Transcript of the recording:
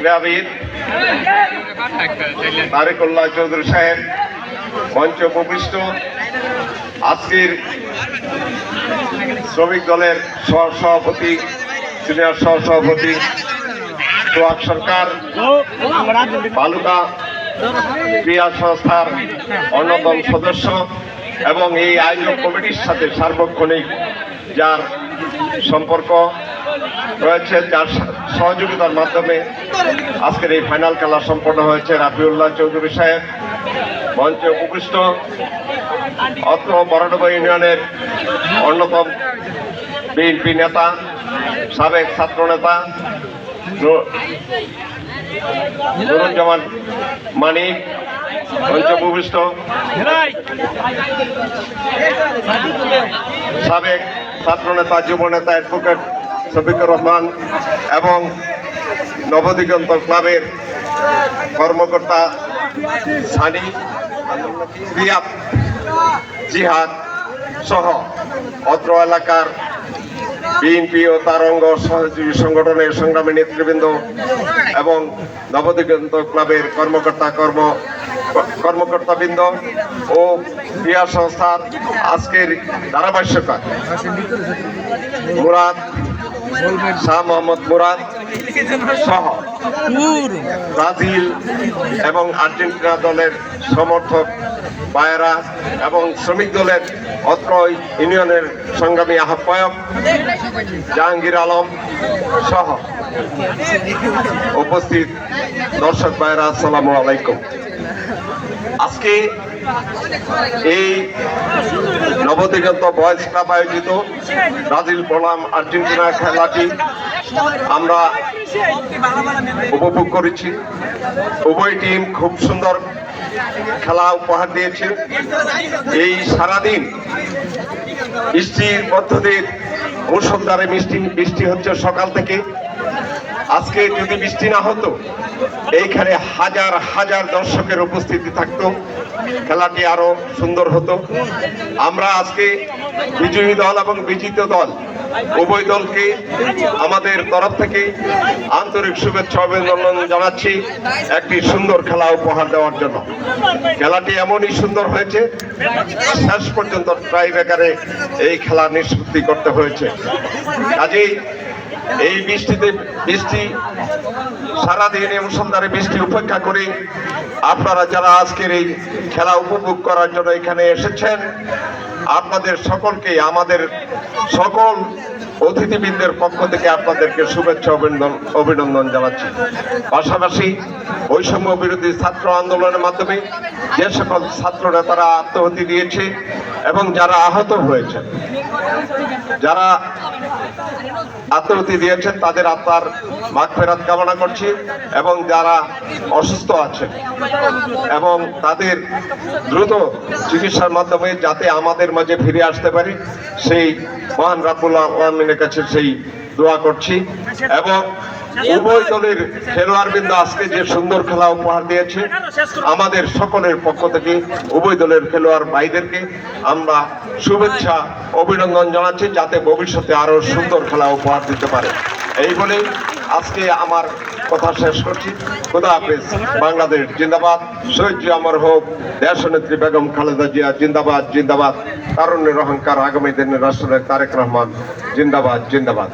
ক্রীড়াবিদ তারেকুল্লাহ চৌধুরী সাহেব মঞ্চ উপবিষ্ট। আজকের শ্রমিক দলের সহ সভাপতি সিনিয়র সহ সভাপতি সরকার, বালুকা ক্রিয়া সংস্থার অন্যতম সদস্য এবং এই আয়োজক কমিটির সাথে সার্বক্ষণিক যার সম্পর্ক রয়েছে যার সহযোগিতার মাধ্যমে আজকের এই ফাইনাল খেলা সম্পন্ন হয়েছে রাফিউল্লাহ চৌধুরী সাহেব। মঞ্চে উপবিষ্ট। অত্র বরাডবা ইউনিয়নের অন্যতম বিএনপি নেতা, সাবেক ছাত্র নেতা নুরুজ্জামান মঞ্চ উপবিষ্ট। সাবেক ছাত্রনেতা যুব নেতা অ্যাডভোকেট শফিকুর রহমান এবং নবদিগন্ত ক্লাবের কর্মকর্তা সানি, রিয়াদ, জিহাদ সহ অত্র এলাকার বিএনপি ও তার অঙ্গ সহযোগী সংগঠনের সংগ্রামী নেতৃবৃন্দ এবং নবদিগন্ত ক্লাবের কর্মকর্তা কর্ম, কর্মকর্তাবৃন্দ ও ক্রিয়া সংস্থার আজকের ধারাভাষ্যকার মুরাদ শাহ মোহাম্মদ মুরাদ সহ ব্রাজিল এবং আর্জেন্টিনা দলের সমর্থক বায়রা এবং শ্রমিক দলের অত্র ইউনিয়নের সংগ্রামী আহ্বায়ক জাহাঙ্গীর আলম সহ উপস্থিত দর্শক বায়রা আসসালামু আলাইকুম। আজকে এই নবদিগন্ত বয়েজ ক্লাব আয়োজিত ব্রাজিল বনাম আর্জেন্টিনা খেলাটি আমরা উপভোগ করেছি। উভয় টিম খুব সুন্দর খেলা উপহার দিয়েছে। এই সারাদিন বৃষ্টির পদ্ধতির অনুসন্ধানে বৃষ্টি বৃষ্টি হচ্ছে সকাল থেকে। আজকে যদি বৃষ্টি না হতো, এইখানে হাজার হাজার দর্শকের উপস্থিতি থাকতো, খেলাটি আরও সুন্দর হতো। আমরা আজকে বিজয়ী দল এবং বিজিত দল, উভয় দলকে আমাদের তরফ থেকে আন্তরিক শুভেচ্ছা অভিনন্দন জানাচ্ছি একটি সুন্দর খেলা উপহার দেওয়ার জন্য। খেলাটি এমনই সুন্দর হয়েছে, শেষ পর্যন্ত ট্রাই বেকারে এই খেলা নিষ্পত্তি করতে হয়েছে। কাজেই এই বৃষ্টিতে বৃষ্টি সারাদিন মুসলধারে বৃষ্টি উপেক্ষা করে আপনারা যারা আজকের এই খেলা উপভোগ করার জন্য এখানে এসেছেন, আপনাদের সকলকে, আমাদের সকল অতিথিবৃন্দের পক্ষ থেকে আপনাদেরকে শুভেচ্ছা, অভিনন্দন অভিনন্দন জানাচ্ছি। পাশাপাশি বৈষম্য বিরোধী ছাত্র আন্দোলনের মাধ্যমে যে সকল ছাত্র নেতারা আত্মহতি দিয়েছে এবং যারা আহত হয়েছে, যারা আত্মহতি দিয়েছেন, তাদের আত্মার মাঘ ফেরাত কামনা করছি এবং যারা অসুস্থ আছেন এবং তাদের দ্রুত চিকিৎসার মাধ্যমে যাতে আমাদের মাঝে ফিরে আসতে পারি, সেই মহান রাবুল আলমিনের কাছে সেই দোয়া করছি। এবং উভয় দলের খেলোয়াড়বৃন্দ আজকে যে সুন্দর খেলা উপহার দিয়েছে, আমাদের সকলের পক্ষ থেকে উভয় দলের খেলোয়াড় ভাইদেরকে আমরা শুভেচ্ছা, অভিনন্দন জানাচ্ছি, যাতে ভবিষ্যতে আরও সুন্দর খেলা উপহার দিতে পারে। এই বলে আজকে আমার কথা শেষ করছি। খুদা হাফিজ, বাংলাদেশ জিন্দাবাদ। শহীদ জি আমার হোক দেশনেত্রী বেগম খালেদা জিয়া জিন্দাবাদ জিন্দাবাদ। তারুণ্যের অহংকার আগামী দিনের রাষ্ট্রের তারেক রহমান, জিন্দাবাদ জিন্দাবাদ।